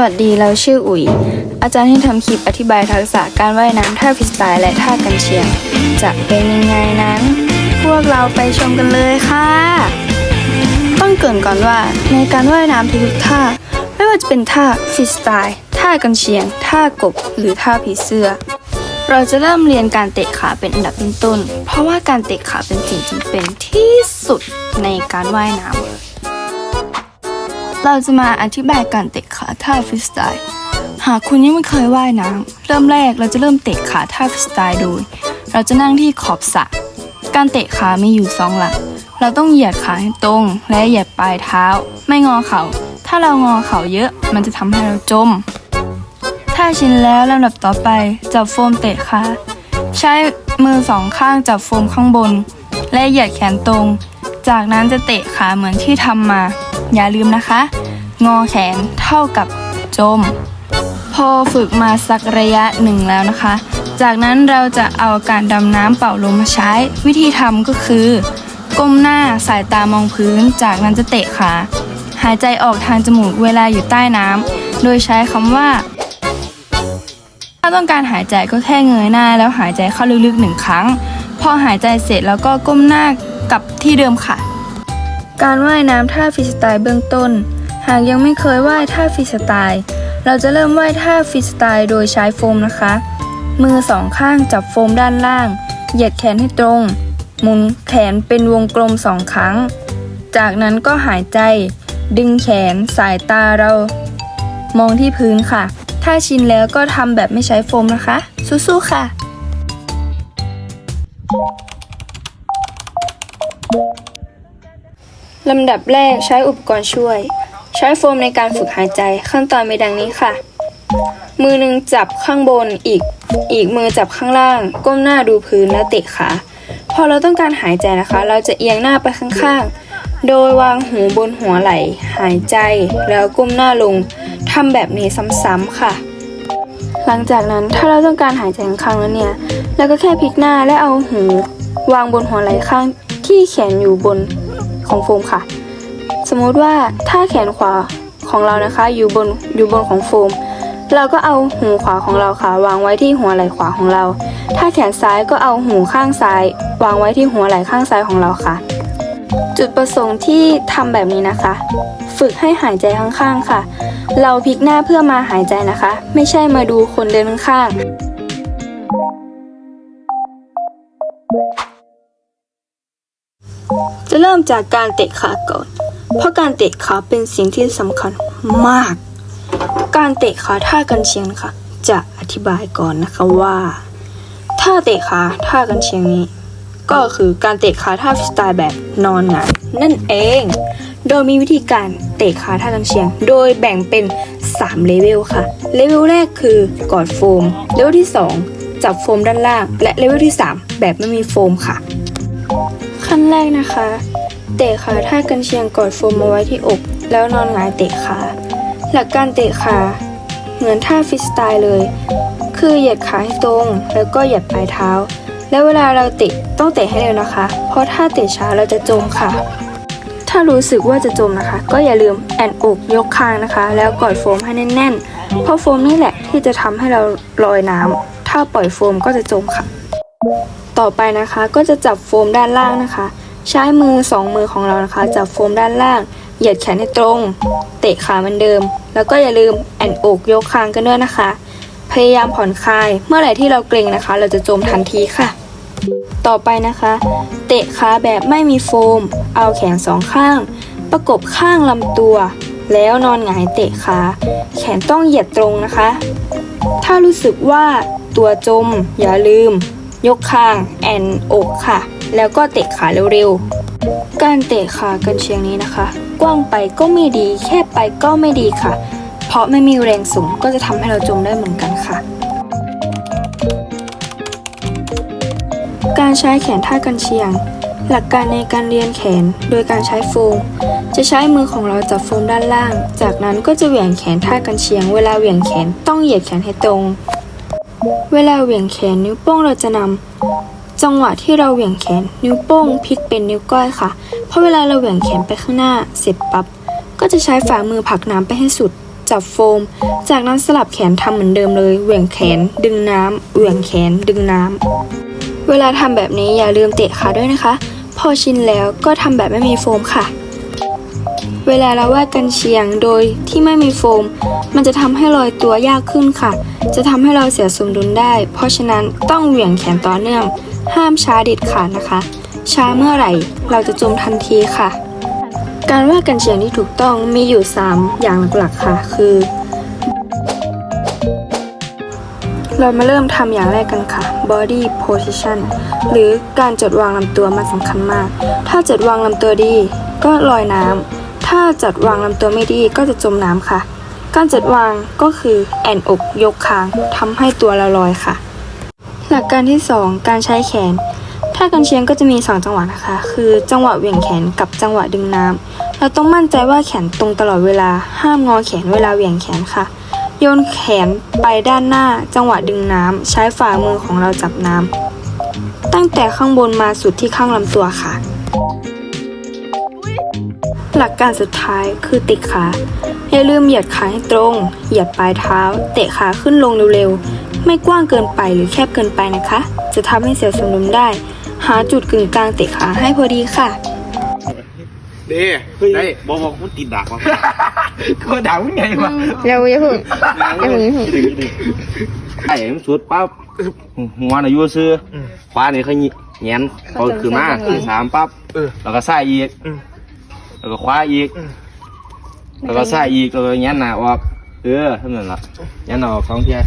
วัสดีเราชื่ออุ๋ย อาจารย์ที่ทำคลิปอธิบายทักษะการว่ายน้ำท่าฟรีสไตล์และท่ากันเชียง จะเป็นยังไงนั้น พวกเราไปชมกันเลยค่ะ ต้องเกรินก่อนว่าในการว่ายน้ำทุกท่า ไม่ว่าจะเป็นท่าฟรีสไตล์ท่ากันเชียง ท่ากบ หรือท่าผีเสื้อ เราจะเริ่มเรียนการเตะขาเป็นอันดับต้นๆเพราะว่าการเตะขาเป็นสิ่งจำเป็นที่สุดในการว่ายน้ำ เราจะมาอธิบายการเตะขาท่าฟรีสไตล์ หากคุณยังไม่เคยว่ายน้ำเริ่มแรกเราจะเริ่มเตะขาท่าฟรีสไตล์โดย เราจะนั่งที่ขอบสระการเตะขามีอยู่สองหลัก เราต้องเหยียดขาให้ตรง และเหยียดปลายเท้า ไม่งอเขา่า ถ้าเรางอเข่าเยอะ มันจะทำให้เราจม ถ้าชินแล้วลำดับต่อไปจับโฟมเตะขาใช้มือสองข้างจับโฟมข้างบน และเหยียดแขนตรง จากนั้นจะเตะขาเหมือนที่ทำมา อย่าลืมนะคะ งอแขนเท่ากับจม พอฝึกมาสักระยะหนึ่งแล้วนะคะ จากนั้นเราจะเอาการดำน้ำเป่าลมมาใช้ วิธีทำก็คือ ก้มหน้าสายตามองพื้น จากนั้นจะเตะขาหายใจออกทางจมูกเวลาอยู่ใต้น้ำโดยใช้คำว่า ถ้าต้องการหายใจก็แค่เงยหน้า แล้วหายใจเข้าลึกๆหนึ่งครั้ง พอหายใจเสร็จแล้วก็ก้มหน้ากลับที่เดิมค่ะ การว่ายน้ำท่าฟรีสไตล์เบื้องต้น หากยังไม่เคยว่ายท่าฟรีสไตล์ เราจะเริ่มว่ายท่าฟรีสไตล์โดยใช้โฟมนะคะ มือสองข้างจับโฟมด้านล่าง เหยียดแขนให้ตรง หมุนแขนเป็นวงกลมสองครั้ง จากนั้นก็หายใจ ดึงแขนสายตาเรา มองที่พื้นค่ะ ถ้าชินแล้วก็ทำแบบไม่ใช้โฟมนะคะ สู้ๆค่ะ ลำดับแรกใช้อุปกรณ์ช่วย ใช้โฟมในการฝึกหายใจขั้นตอนมีดังนี้ค่ะ มือหนึ่งจับข้างบนอีก อีกมือจับข้างล่าง ก้มหน้าดูพื้นแล้วเตะขาพอเราต้องการหายใจนะคะ เราจะเอียงหน้าไปข้างๆ โดยวางหูบนหัวไหล่หายใจแล้วก้มหน้าลงทำแบบนี้ซ้ำๆค่ะ หลังจากนั้นถ้าเราต้องการหายใจข้งแล้วเนี่ยเราก็แค่พลิกหน้าและเอาหูวางบนหัวไหล่ข้างที่แขนอยู่บน ของโฟมค่ะ สมมุติว่าถ้าแขนขวาของเรานะคะอยู่บนอยู่บนของโฟม เราก็เอาหูขวาของเราค่ะ วางไว้ที่หัวไหล่ขวาของเรา ถ้าแขนซ้ายก็เอาหูข้างซ้าย วางไว้ที่หัวไหล่ข้างซ้ายของเราค่ะ จุดประสงค์ที่ทำแบบนี้นะคะ ฝึกให้หายใจข้างๆค่ะ เราพลิกหน้าเพื่อมาหายใจนะคะ ไม่ใช่มาดูคนเดินข้าง จะเริ่มจากการเตะขาก่อน เพราะการเตะขาเป็นสิ่งที่สำคัญมาก การเตะขาท่ากันเชียงนะคะจะอธิบายก่อนนะคะว่าท่าเตะขาท่ากันเชียงนี้ ก็คือการเตะขาท่าสไตล์แบบนอนหงายนั่นเอง โดยมีวิธีการเตะขาท่ากันเชียง โดยแบ่งเป็น3เลเวลค่ะเลเวลแรกคือกอดโฟมเลเวลที่ 2 จับโฟมด้านล่าง และเลเวลที่ 3 แบบไม่มีโฟมค่ะ ขั้นแรกนะคะ เตะขาท่ากันเชียงกอดโฟมมาไว้ที่อก แล้วนอนหงายเตะขาหลักการเตะขาเหมือนท่าฟรีสไตล์เลย คือเหยียดขาให้ตรงแล้วก็เหยียดปลายเท้า แล้วเวลาเราเตะต้องเตะให้เร็วนะคะ เพราะถ้าเตะช้าเราจะจมค่ะ ถ้ารู้สึกว่าจะจมนะคะ ก็อย่าลืมแอนอกยกคางนะคะ แล้วกอดโฟมให้แน่นๆ เพราะโฟมนี่แหละที่จะทำให้เราลอยน้ำถ้าปล่อยโฟมก็จะจมค่ะ ต่อไปนะคะก็จะจับโฟมด้านล่างนะคะ ใช้มือสองมือของเรานะคะ จับโฟมด้านล่าง เหยียดแขนให้ตรง เตะขาเหมือนเดิม แล้วก็อย่าลืมแอนอกยกคางกันด้วยนะคะ พยายามผ่อนคลาย เมื่อไหร่ที่เราเกร็งนะคะ เราจะจมทันทีค่ะ ต่อไปนะคะ เตะขาแบบไม่มีโฟม เอาแขนสองข้าง ประกบข้างลำตัว แล้วนอนหงายเตะขา แขนต้องเหยียดตรงนะคะ ถ้ารู้สึกว่าตัวจมอย่าลืม ยกคางแอนอกค่ะ แล้วก็เตะขาเร็วๆ การเตะขากันเชียงนี้นะคะ กว้างไปก็ไม่ดี แคบไปก็ไม่ดีค่ะ เพราะไม่มีแรงสูงก็จะทำให้เราจมได้เหมือนกันค่ะ การใช้แขนท่ากันเชียง หลักการในการเรียนแขนโดยการใช้โฟมจะใช้มือของเราจับโฟมด้านล่าง จากนั้นก็จะเหวี่ยงแขนท่ากันเชียง เวลาเหวี่ยงแขนต้องเหยียดแขนให้ตรง เวลาเหวี่ยงแขนนิ้วโป้งเราจะนำจังหวะที่เราเหวี่ยงแขนนิ้วโป้งพลิกเป็นนิ้วก้อยค่ะ เพราะเวลาเราเหวี่ยงแขนไปข้างหน้าเสร็จปั๊บก็จะใช้ฝ่ามือผลักน้ำไปให้สุด จับโฟม จากนั้นสลับแขนทำเหมือนเดิมเลยเหวี่ยงแขน ดึงน้ำเหวี่ยงแขน ดึงน้ำเวลาทำแบบนี้อย่าลืมเตะขาด้วยนะคะ พอชินแล้วก็ทำแบบไม่มีโฟมค่ะ เวลาเราวาดกันเชียงโดยที่ไม่มีโฟม มันจะทำให้ลอยตัวยากขึ้นค่ะ จะทำให้เราเสียสมดุลได้ เพราะฉะนั้นต้องเหวี่ยงแขนต่อเนื่อง ห้ามช้าเด็ดขาดนะคะ ช้าเมื่อไหร่เราจะจมทันทีค่ะ การวาดกันเชียงที่ถูกต้องมีอยู่ 3 อย่างหลักๆค่ะ คือ เรามาเริ่มทำอย่างแรกกันค่ะ body position หรือการจัดวางลำตัวมันสำคัญมาก ถ้าจัดวางลำตัวดี ก็ลอยน้ำ ถ้าจัดวางลำตัวไม่ดีก็จะจมน้ำค่ะ การจัดวางก็คือแอนอกยกคางทำให้ตัวเราลอยค่ะ หลักการที่ 2 การใช้แขน ถ้ากันเชียงก็จะมี 2 จังหวะนะคะ คือจังหวะเหวี่ยงแขนกับจังหวะดึงน้ำเราต้องมั่นใจว่าแขนตรงตลอดเวลา ห้ามงอแขนเวลาเหวี่ยงแขนค่ะ โยนแขนไปด้านหน้า จังหวะดึงน้ำใช้ฝ่ามือของเราจับน้ำตั้งแต่ข้างบนมาสุดที่ข้างลำตัวค่ะ หลักการสุดท้ายคือติดขา อย่าลืมเหยียดขาให้ตรง เหยียดปลายเท้า เตะขาขึ้นลงเร็วๆ ไม่กว้างเกินไปหรือแคบเกินไปนะคะ จะทำให้เสียสมดุลได้ หาจุดกึ่งกลางเตะขาให้พอดีค่ะ เด้ได้บอกบอกมันติดดักว่ะก็ด่ามึงไงวะเร็วอย่าเพึ่งอย่าเพึ่งอย่าเพึ่งไอ้มันสุดปั๊บหัวน่ะอยู่ซื้อขวานี่เขาแงนเขาขึ้นมาขึ้นสามปั๊บแล้วก็ซ้ายอีก แล้วก็ขวาอีก แล้วก็ซ้ายอีกแล้วก็แงนหน้าออก เออเท่านั้นล่ะแงนหน้าออกสองเทีย